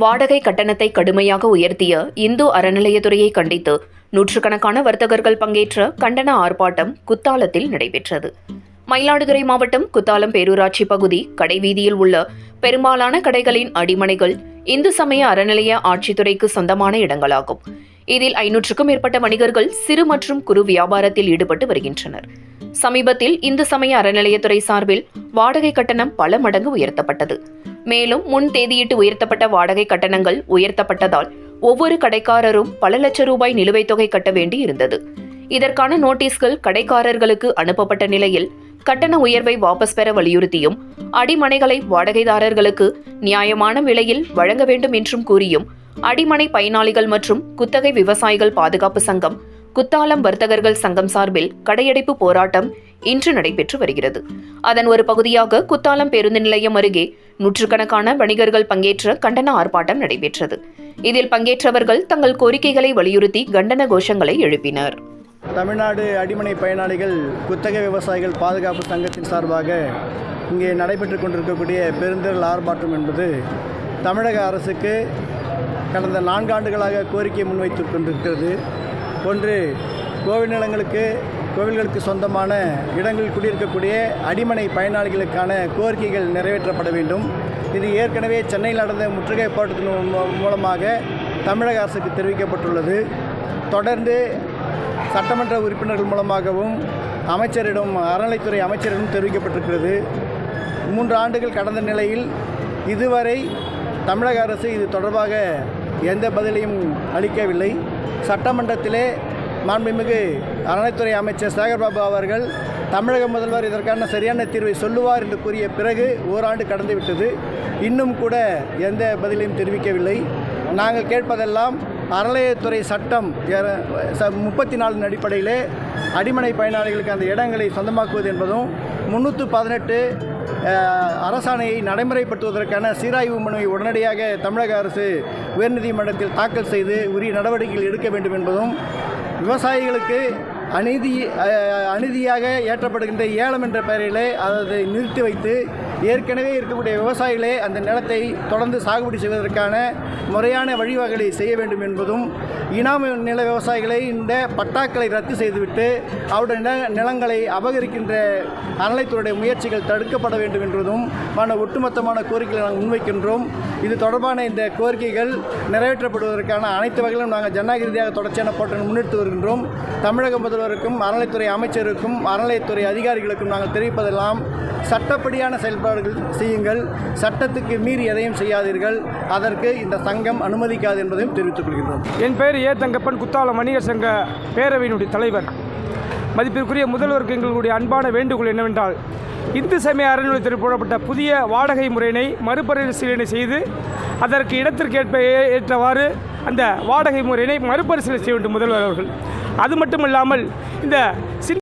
வாடகை கட்டணத்தை கடுமையாக உயர்த்திய இந்து அறநிலையத்துறையை கண்டித்து நூற்றுக்கணக்கான வர்த்தகர்கள் பங்கேற்ற கண்டன ஆர்ப்பாட்டம் குத்தாலத்தில் நடைபெற்றது. மயிலாடுதுறை மாவட்டம் குத்தாலம் பேரூராட்சி பகுதி கடைவீதியில் உள்ள பெரும்பாலான கடைகளின் அடிமனைகள் இந்து சமய அறநிலைய ஆட்சித்துறைக்கு சொந்தமான இடங்களாகும். இதில் ஐநூற்றுக்கும் மேற்பட்ட வணிகர்கள் சிறு மற்றும் குறு வியாபாரத்தில் ஈடுபட்டு வருகின்றனர். சமீபத்தில் இந்து சமய அறநிலையத்துறை சார்பில் வாடகை கட்டணம் பல மடங்கு உயர்த்தப்பட்டது. மேலும் முன் தேதியிட்டு உயர்த்தப்பட்ட வாடகை கட்டணங்கள் உயர்த்தப்பட்டதால் ஒவ்வொரு கடைக்காரரும் பல லட்சம் ரூபாய் நிலுவைத் தொகை கட்ட வேண்டி இருந்தது இதற்கான நோட்டீஸ்கள் கடைக்காரர்களுக்கு அனுப்பப்பட்ட நிலையில் கட்டண உயர்வை வாபஸ் பெற வலியுறுத்தியும் அடிமனைகளை வாடகைதாரர்களுக்கு நியாயமான விலையில் வழங்க வேண்டும் என்றும் கூறியும் அடிமனை பயனாளிகள் மற்றும் குத்தகை விவசாயிகள் பாதுகாப்பு சங்கம் குத்தாலம் வர்த்தகர்கள் சங்கம் சார்பில் கடையடைப்பு போராட்டம் இன்று நடைபெற்று வருகிறது. அதன் ஒரு பகுதியாக குத்தாலம் பேருந்து நிலையம் அருகே நூற்றுக்கணக்கான வணிகர்கள் பங்கேற்ற கண்டன ஆர்ப்பாட்டம் நடைபெற்றது. இதில் பங்கேற்றவர்கள் தங்கள் கோரிக்கைகளை வலியுறுத்தி கண்டன கோஷங்களை எழுப்பினர். தமிழ்நாடு அடிமனை பயனாளிகள் குத்தகை விவசாயிகள் பாதுகாப்பு சங்கத்தின் சார்பாக இங்கே நடைபெற்று கொண்டிருக்கக்கூடிய பெருந்திரள் ஆர்ப்பாட்டம் என்பது தமிழக அரசுக்கு கடந்த நான்காண்டுகளாக கோரிக்கை முன்வைத்து கொண்டிருக்கிறது. ஒன்று கோவில் நிலங்களுக்கு கோவில்களுக்கு சொந்தமான இடங்களில் குடியிருக்கக்கூடிய அடிமனை பயனாளிகளுக்கான கோரிக்கைகள் நிறைவேற்றப்பட வேண்டும். இது ஏற்கனவே சென்னையில் நடந்த முற்றுகை போராட்டத்தின் மூலமாக தமிழக அரசுக்கு தெரிவிக்கப்பட்டுள்ளது. தொடர்ந்து சட்டமன்ற உறுப்பினர்கள் மூலமாகவும் அமைச்சரிடம் அறநிலைத்துறை அமைச்சரிடம் தெரிவிக்கப்பட்டிருக்கிறது. மூன்று ஆண்டுகள் கடந்த நிலையில் இதுவரை தமிழக அரசு இது தொடர்பாக எந்த பதிலையும் அளிக்கவில்லை. சட்டமன்றத்திலே மாண்புமிகு அறநிலைத்துறை அமைச்சர் சேகர்பாபு அவர்கள் தமிழக முதல்வர் இதற்கான சரியான தீர்வை சொல்லுவார் என்று கூறிய பிறகு ஓராண்டு கடந்துவிட்டது. இன்னும் கூட எந்த பதிலையும் தெரிவிக்கவில்லை. நாங்கள் கேட்பதெல்லாம் அறநிலையத்துறை சட்டம் முப்பத்தி நாலின் அடிப்படையிலே அடிமனை பயனாளிகளுக்கு அந்த இடங்களை சொந்தமாக்குவது என்பதும் முந்நூற்று பதினெட்டு அரசாணையை நடைமுறைப்படுத்துவதற்கான சீராய்வு மனுவை உடனடியாக தமிழக அரசு உயர்நீதிமன்றத்தில் தாக்கல் செய்து உரிய நடவடிக்கைகள் எடுக்க வேண்டும் என்பதும் விவசாயிகளுக்கு அநீதி அநீதியாக ஏற்றப்படுகின்ற ஏலம் என்ற பெயரிலே அதை நிறுத்தி வைத்து ஏற்கனவே இருக்கக்கூடிய விவசாயிகளே அந்த நிலத்தை தொடர்ந்து சாகுபடி செய்வதற்கான முறையான வழிவகைகளை செய்ய வேண்டும் என்பதும் இனாம நில விவசாயிகளை இந்த பட்டாக்களை ரத்து செய்துவிட்டு அவருடைய நில நிலங்களை அபகரிக்கின்ற அறநிலைத்துறையுடைய முயற்சிகள் தடுக்கப்பட வேண்டும் என்பதும் ஒட்டுமொத்தமான கோரிக்கைகளை நாங்கள் முன்வைக்கின்றோம். இது தொடர்பான இந்த கோரிக்கைகள் நிறைவேற்றப்படுவதற்கான அனைத்து வகையிலும் நாங்கள் ஜனநாயக ரீதியாக தொடர்ச்சியான போராட்டம் முன்னெடுத்து வருகின்றோம். தமிழக முதல்வருக்கும் அறநிலைத்துறை அமைச்சருக்கும் அறநிலைத்துறை அதிகாரிகளுக்கும் நாங்கள் தெரிவிப்பதெல்லாம் சட்டப்படியான செயல்பாடுகள் செய்யுங்கள். சட்டத்துக்கு மீறி எதையும் செய்யாதீர்கள். அதற்கு இந்த சங்கம் அனுமதிக்காது என்பதையும் தெரிவித்துக் கொள்கின்றோம். என் பெயர் ஏ தங்கப்பன் குத்தாலம் வணிகர் சங்க பேரவையினுடைய தலைவர். மதிப்பிற்குரிய முதல்வருக்கு எங்களுடைய அன்பான வேண்டுகோள் என்னவென்றால் இந்து சமய அறநிலையத்தில் போடப்பட்ட புதிய வாடகை முறையினை மறுபரிசீலனை செய்து அதற்கு இடத்திற்கேற்ப ஏற்றவாறு அந்த வாடகை முறையினை மறுபரிசீலனை செய்ய வேண்டும் முதல்வர் அவர்கள். அது மட்டுமல்லாமல் இந்த